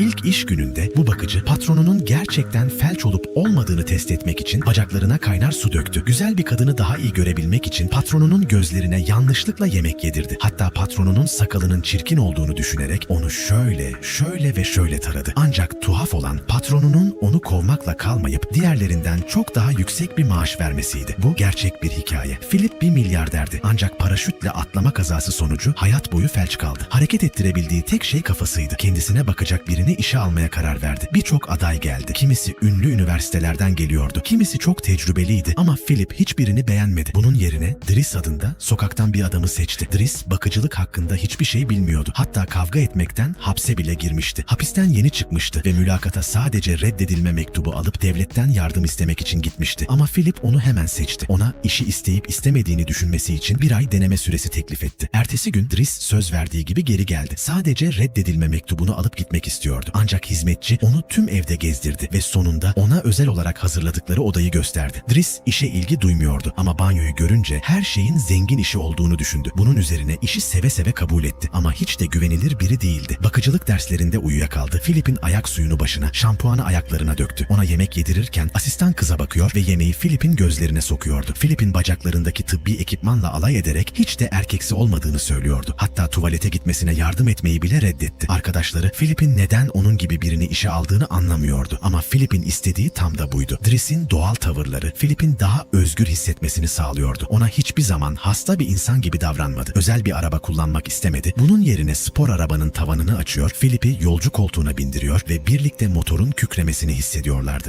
İlk iş gününde bu bakıcı patronunun gerçekten felç olup olmadığını test etmek için bacaklarına kaynar su döktü. Güzel bir kadını daha iyi görebilmek için patronunun gözlerine yanlışlıkla yemek yedirdi. Hatta patronunun sakalının çirkin olduğunu düşünerek onu şöyle, şöyle ve şöyle taradı. Ancak tuhaf olan patronunun onu kovmakla kalmayıp diğerlerinden çok daha yüksek bir maaş vermesiydi. Bu gerçek bir hikaye. Philip bir milyarderdi ancak paraşütle atlama kazası sonucu hayat boyu felç kaldı. Hareket ettirebildiği tek şey kafasıydı. Kendisine bakacak birini işe almaya karar verdi. Birçok aday geldi. Kimisi ünlü üniversitelerden geliyordu. Kimisi çok tecrübeliydi ama Philip hiçbirini beğenmedi. Bunun yerine Driss adında sokaktan bir adamı seçti. Driss bakıcılık hakkında hiçbir şey bilmiyordu. Hatta kavga etmekten hapse bile girmişti. Hapisten yeni çıkmıştı ve mülakata sadece reddedilme mektubu alıp devletten yardım istemek için gitmişti. Ama Philip onu hemen seçti. Ona işi isteyip istemediğini düşünmesi için bir ay deneme süresi teklif etti. Ertesi gün Driss söz verdiği gibi geri geldi. Sadece reddedilme mektubunu alıp gitmek istiyordu. Ancak hizmetçi onu tüm evde gezdirdi ve sonunda ona özel olarak hazırladıkları odayı gösterdi. Driss işe ilgi duymuyordu ama banyoyu görünce her şeyin zengin işi olduğunu düşündü. Bunun üzerine işi seve seve kabul etti ama hiç de güvenilir biri değildi. Bakıcılık derslerinde uyuyakaldı. Philip'in ayak suyunu başına, şampuanı ayaklarına döktü. Ona yemek yedirirken asistan kıza bakıyor ve yemeği Philip'in gözlerine sokuyordu. Philip'in bacaklarındaki tıbbi ekipmanla alay ederek hiç de erkeksi olmadığını söylüyordu. Hatta tuvalete gitmesine yardım etmeyi bile reddetti. Arkadaşları Philip'in neden onun gibi birini işe aldığını anlamıyordu. Ama Philip'in istediği tam da buydu. Driss'in doğal tavırları Philip'in daha özgür hissetmesini sağlıyordu. Ona hiçbir zaman hasta bir insan gibi davranmadı. Özel bir araba kullanmak istemedi. Bunun yerine spor arabanın tavanını açıyor, Philip'i yolcu koltuğuna bindiriyor ve birlikte motorun kükremesini hissediyorlardı.